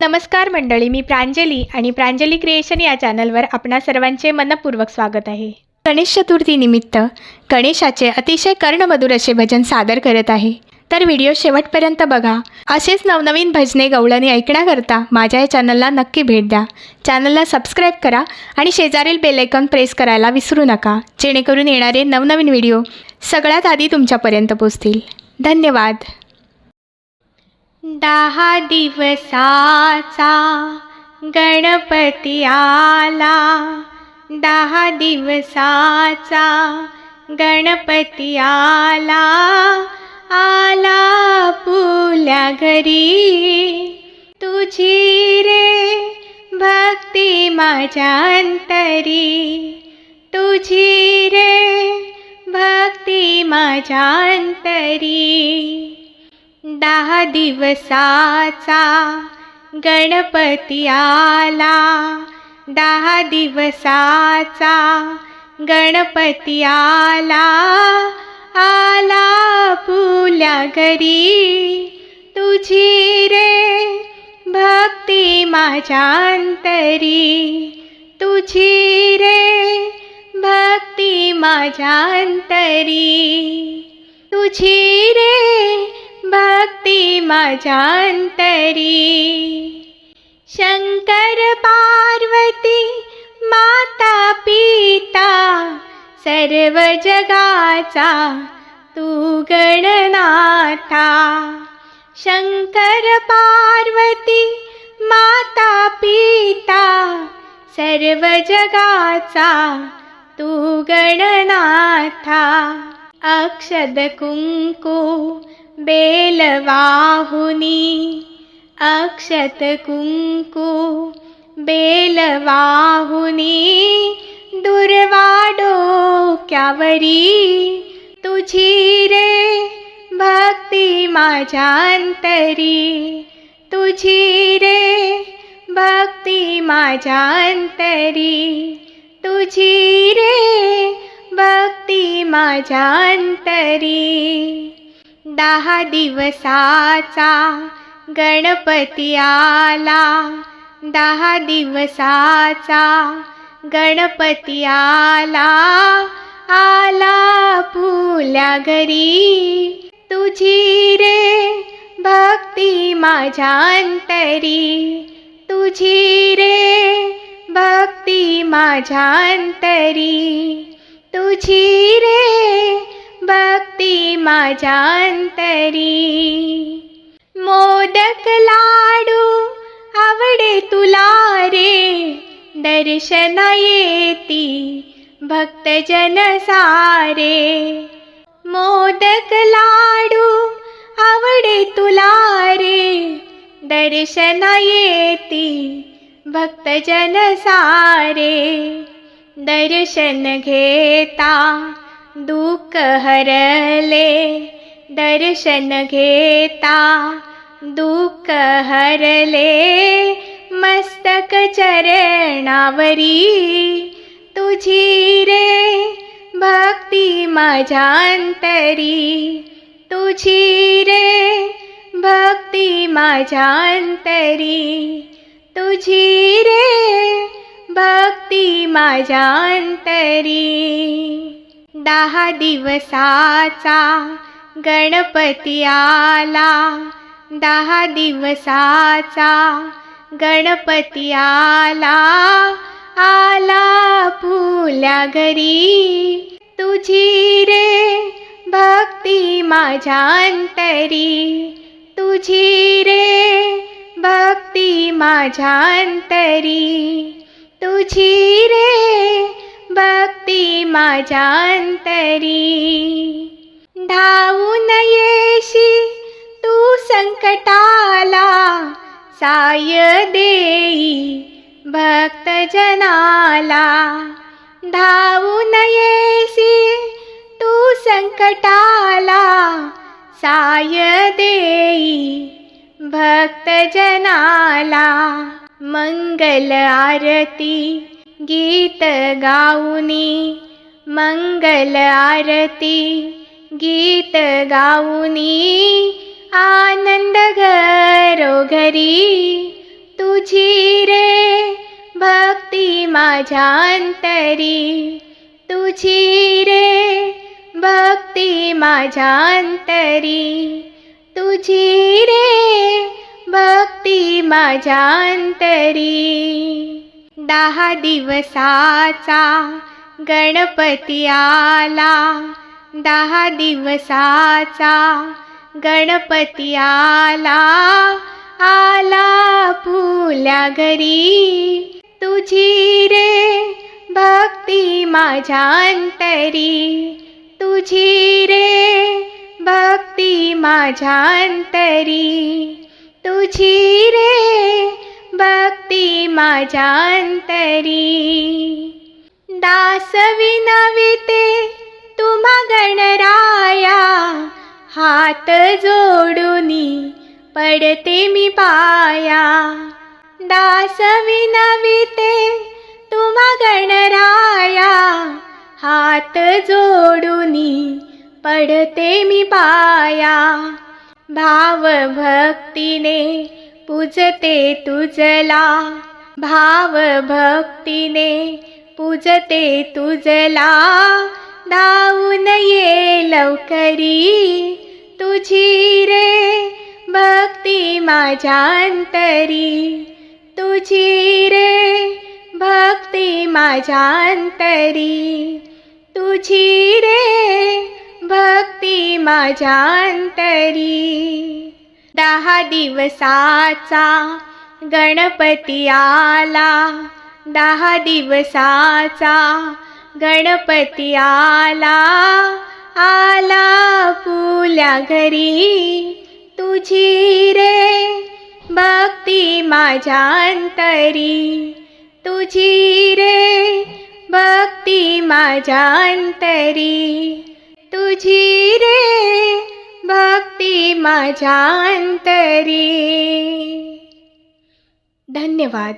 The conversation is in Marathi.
नमस्कार मंडळी मी प्रांजली आणि प्रांजली क्रिएशन या चॅनलवर आपणा सर्वांचे मनपूर्वक स्वागत आहे. गणेश चतुर्थीनिमित्त गणेशाचे अतिशय कर्णमधुर असे भजन सादर करत आहे. तर व्हिडिओ शेवटपर्यंत बघा. असेच नवनवीन भजने गवळणी ऐकण्याकरता माझ्या या चॅनलला नक्की भेट द्या. चॅनलला सबस्क्राईब करा आणि शेजारील बेलायकॉन प्रेस करायला विसरू नका जेणेकरून येणारे नवनवीन व्हिडिओ सगळ्यात आधी तुमच्यापर्यंत पोचतील धन्यवाद. दहा दिवसाचा गणपती आला. दहा दिवसाचा गणपती आला. आला पुल्या घरी. तुझी रे भक्ती माझ्या अंतरी. तुझी रे भक्ती माझ्या अंतरी. दहा दिवसाचा गणपती आला दहा दिवसाचा गणपती आला आला फुल्या घरी. तुझी रे भक्ती माझ्या अंतरी तुझी रे भक्ती माझ्या अंतरी तुझी रे भक्ती माझ्या अंतरी शंकर पार्वती माता पिता सर्व जगाचा तू गणनाथा. शंकर पार्वती माता पिता सर्व जगाचा तू गणनाथा. अक्षद कुंकू बेलवाहुनी अक्षत कुंकू बेलवाहुनी दुर्वाडो क्यावरी तुझी रे भक्ती माझ्यांतरी तुझी रे भक्ती माझ्यांतरी तुझी रे भक्ती माझ्यांतरी दहा दिवसाचा गणपती आला. दहा दिवसाचा गणपती आला. आला फुल्या घरी. तुझी रे भक्ती माझ्या अंतरी तुझी रे भक्ती माझ्या अंतरी तुझी रे भक्ती माझ्या अंतरी. मोदक लाडू आवडे तुला रे. दर्शन येती भक्तजन सारे. मोदक लाडू आवडे तुला रे. दर्शन येती भक्तजन सारे. दर्शन घेता दुःख हरले दर्शन घेता दुःख हरले मस्तक चरणावरी तुझी रे भक्ती माझ्यांतरी तुझी रे भक्ती माझ्यांतरी तुझी रे भक्ती माझ्यांतरी दहा दिवसाचा गणपती आला. दहा दिवसाचा गणपती आला. आला फुल्या घरी. तुझी रे भक्ती माझ्या अंतरी तुझी रे भक्ती माझ्या अंतरी तुझी रे माझ्या अंतरी. धावून येशी तू संकटाला साय देई भक्तजनाला. धावून येशी तू संकटाला साय देई भक्तजनाला. मंगल आरती गीत गाऊनी मंगल आरती गीत गाऊनी आनंद घरोघरी तुझी रे भक्ती माझ्या अंतरी तुझी रे भक्ती माझ्या अंतरी तुझी रे भक्ती माझ्या अंतरी दहा दिवसाचा गणपती आला दहा दिवसाचा गणपती आला आला फुल्या घरी. तुझी रे भक्ती माझ्या अंतरी. तुझी रे भक्ती माझ्या अंतरी. तुझी रे भक्ती माझ्या अंतरी. दास विनविते तुम्हा गणराया. हात जोडूनी पडते मी पाया. दास विनविते तुम्हा गणराया. हात जोडूनी पडते मी पाया. भाव भक्तीने पूजते तुझला. भाव भक्तीने पूजते तुझला. धावून ये लवकरी. तुझी रे भक्ती माझ्या अंतरी तुझी रे भक्ती माझ्या अंतरी तुझी रे भक्ती माझ्या अंतरी दहा दिवसाचा गणपती आला. दहा दिवसाचा गणपती आला आला फुल्या घरी. तुझी रे भक्ती माझ्या अंतरी तुझी रे भक्ती माझ्या अंतरी तुझी रे भक्ती माझ्या अंतरी धन्यवाद.